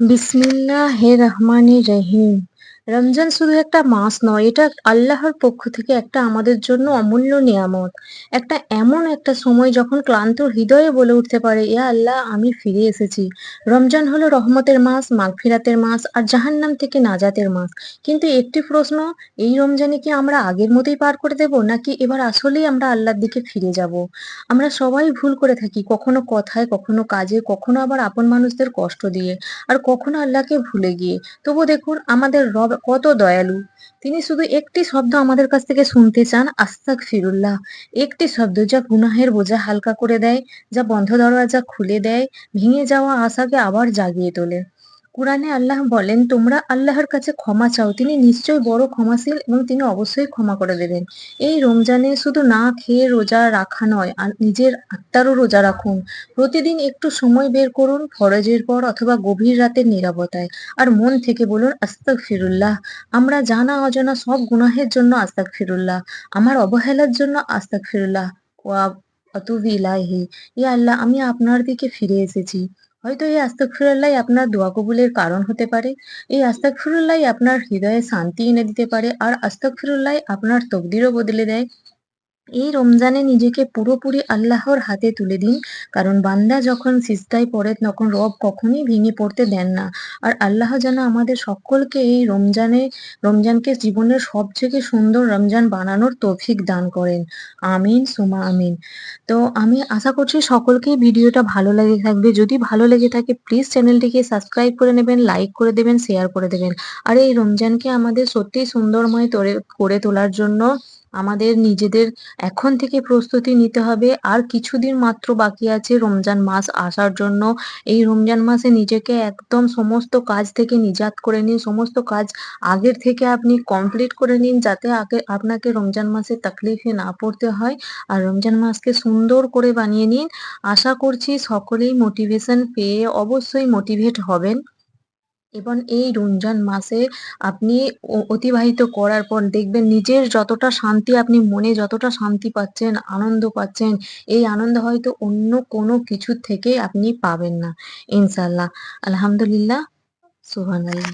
बिस्मिल्लाहिर्रहमानिर्रहीम। রমজান শুধু একটা মাস নয়, এটা আল্লাহর পক্ষ থেকে একটা আমাদের জন্য অমূল্য নিয়ামত। একটা এমন একটা সময় যখন ক্লান্ত হৃদয়ে বলে উঠতে পারে, ইয়া আল্লাহ, আমি ফিরে এসেছি। রমজান হলো রহমতের মাস, মাগফিরাতের মাস আর জাহান্নাম থেকে নাজাতের মাস। কিন্তু একটি প্রশ্ন, এই রমজানে কি আমরা আগের মতোই পার করে দেব, নাকি এবার আসলেই আমরা আল্লাহর দিকে ফিরে যাব? আমরা সবাই ভুল করে থাকি, কখনো কথায়, কখনো কাজে, কখনো আবার আপন মানুষদের কষ্ট দিয়ে, আর কখনো আল্লাহকে ভুলে গিয়ে। তবু দেখুন, আমাদের রব কত দয়ালু। তিনি শুধু একটি শব্দ আমাদের কাছ থেকে শুনতে চান আস্তাক ফিরুল্লাহ একটি শব্দ যা গুনাহের বোঝা হালকা করে দেয়, যা বন্ধ দরওয়াজা খুলে দেয়, ভেঙে যাওয়া আশাকে আবার জাগিয়ে তোলে। কোরআনে আল্লাহ বলেন, তোমরা আল্লাহর কাছে ক্ষমা চাও। তিনি নিশ্চয়ই বড় ক্ষমাশীল এবং তিনি অবশ্যই ক্ষমা করে দেবেন। এই রমজানে শুধু না খেয়ে রোজা রাখা নয়, আর নিজের আত্মারও রোজা রাখুন। প্রতিদিন একটু সময় বের করুন ফরজের পর অথবা গভীর রাতের নিরাপত্তায় আর মন থেকে বলুন আস্তাক ফিরুল্লাহ আমরা জানা অজানা সব গুনাহের জন্য আস্তাক ফিরুল্লাহ আমার অবহেলার জন্য আস্তাক ফিরুল্লাহ ওয়া অতুবি ইলাহি ইয়া আল্লাহ, আমি আপনার দিকে ফিরে এসেছি। হয়তো এই আস্তাক্ষরাল্লাই আপনার দোয়া কবুলের কারণ হতে পারে। এই আস্তাক্ষরাল্লাই আপনার হৃদয়ে শান্তি এনে দিতে পারে। আর আস্তাক্ষরাল্লাই আপনার তকদিরও বদলে দেয়। এই রমজানে নিজেকে পুরোপুরি আল্লাহর হাতে তুলে দিন। কারণ বান্দা যখন সিজদায় পড়ে, তখন রব কখনই ভেঙে পড়তে দেন না। আর আল্লাহ যেন আমাদের সকলকে এই রমজানে, রমজানকে জীবনের সবথেকে সুন্দর রমজান বানানোর তৌফিক দান করেন। আমিন, সুমা, আমিন। তো আমি আশা করছি সকলকেই ভিডিওটা ভালো লেগে থাকবে। যদি ভালো লেগে থাকে প্লিজ চ্যানেলটিকে সাবস্ক্রাইব করে নেবেন লাইক করে দেবেন শেয়ার করে দেবেন। আর এই রমজানকে আমাদের সত্যিই সুন্দরময় করে তোলার জন্য আমাদের নিজেদের এখন থেকে প্রস্তুতি নিতে হবে। আর কিছুদিন মাত্র বাকি আছে রমজান মাস। আসার জন্য এই রমজান মাসে নিজেকে একদম সমস্ত কাজ থেকে নিজাত করে নিন। সমস্ত কাজ আগের থেকে আপনি কমপ্লিট করে নিন যাতে আগে আপনাকে রমজান মাসে তাকলিফে না পড়তে হয়। আর রমজান মাসকে সুন্দর করে বানিয়ে নিন। আশা করছি সকলেই মোটিভেশন পেয়ে অবশ্যই মোটিভেট হবেন। এবং এই রমজান মাসে আপনি অতিবাহিত করার পর দেখবেন নিজের যতটা শান্তি আপনি মনে যতটা শান্তি পাচ্ছেন, আনন্দ পাচ্ছেন, এই আনন্দ হয়তো অন্য কোনো কিছু থেকে আপনি পাবেন না ইনশাল্লাহ আলহামদুলিল্লাহ, সুবহানাল্লাহ।